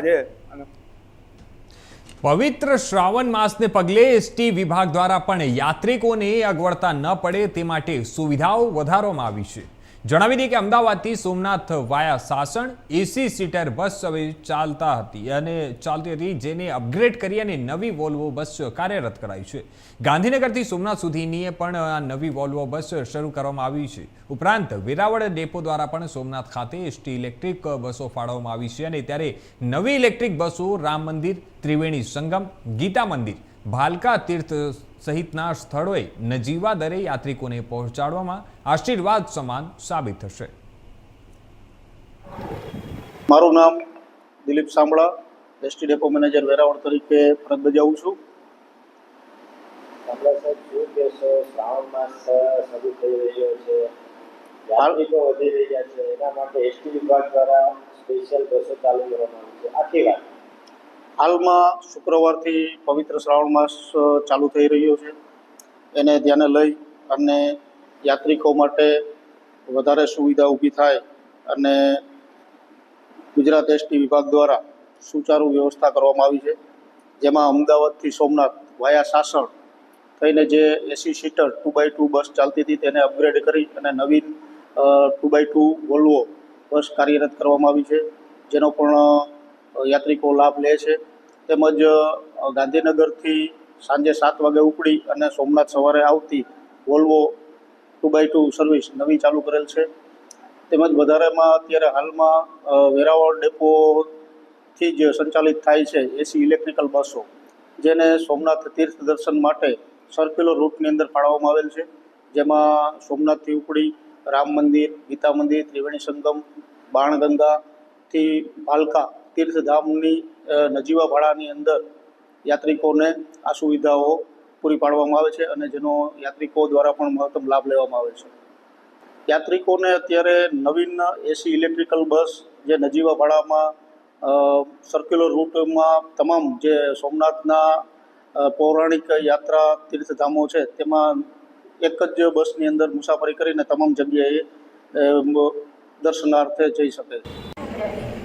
છે પવિત્ર શ્રાવણ માસને પગલે એસટી વિભાગ દ્વારા પણ યાત્રિકોને અગવડતા ન પડે તે માટે સુવિધાઓ વધારવામાં આવી છે. જણાવી દઈએ કે અમદાવાદથી Somnath via Sasan AC seater bus હવે ચાલતા હતી અને ચાલતી હતી જેને અપગ્રેડ કરી અને નવી વોલ્વો બસ કાર્યરત કરાઈ છે. ગાંધીનગરથી સોમનાથ સુધીની પણ આ નવી વોલ્વો બસ શરૂ કરવામાં આવી છે. ઉપરાંત વેરાવળ ડેપો દ્વારા પણ સોમનાથ ખાતે એસટી ઇલેક્ટ્રિક બસો ફાળવવામાં આવી છે અને ત્યારે નવી ઇલેક્ટ્રિક બસો રામ મંદિર, ત્રિવેણી સંગમ, ગીતા મંદિર ભાલકા તીર્થ સહિતના સ્થળોએ નજીવા દરે યાત્રિકોને પહોંચાડવામાં આશીર્વાદ સમાન સાબિત થશે. મારું નામ Dilip સાંભળા S T depot manager Veraval તરીકે ફરજ બજાવું છું. શ્રાવણ માસ શરૂ થઈ રહ્યો છે. યાત્રિકો વધી રહ્યા છે. એના માટે એસટી વિભાગ દ્વારા સ્પેશિયલ બસો ચાલુ કરવામાં આવી છે. આખી વાત. હાલમાં શુક્રવારથી પવિત્ર શ્રાવણ માસ ચાલુ થઈ રહ્યો છે. એને ધ્યાને લઈ અને યાત્રિકો માટે વધારે સુવિધા ઊભી થાય અને ગુજરાત એસટી વિભાગ દ્વારા સુચારુ વ્યવસ્થા કરવામાં આવી છે. જેમાં અમદાવાદથી સોમનાથ વાયા સાસણ થઈને જે AC seater two by two bus ચાલતી હતી તેને અપગ્રેડ કરી અને નવીન two by two Volvo bus કાર્યરત કરવામાં આવી છે. જેનો પણ યાત્રિકો લાભ લે છે. તેમજ ગાંધીનગરથી સાંજે સાત વાગે ઉપડી અને સોમનાથ સવારે આવતી Volvo two by two service નવી ચાલુ કરેલ છે. તેમજ વધારેમાં અત્યારે હાલમાં વેરાવળ ડેપોથી જ સંચાલિત થાય છે એસી ઇલેક્ટ્રિકલ બસો, જેને સોમનાથ તીર્થ દર્શન માટે સર્ક્યુલર રૂટની અંદર ફાળવવામાં આવેલ છે. જેમાં સોમનાથથી ઉપડી રામ મંદિર, ગીતા મંદિર, ત્રિવેણી સંગમ, બાણગંગાથી ભાલકા તીર્થધામની નજીવા ભાડાની અંદર યાત્રિકોને આ સુવિધાઓ પૂરી પાડવામાં આવે છે અને જેનો યાત્રિકો દ્વારા પણ મહત્તમ લાભ લેવામાં આવે છે. યાત્રિકોને અત્યારે નવીન એસી ઇલેક્ટ્રિકલ બસ જે નજીવા ભાડામાં સર્ક્યુલર રૂટમાં તમામ જે સોમનાથના પૌરાણિક યાત્રા તીર્થધામો છે, તેમાં એક જ બસની અંદર મુસાફરી કરીને તમામ જગ્યાએ દર્શનાર્થે જઈ શકે છે.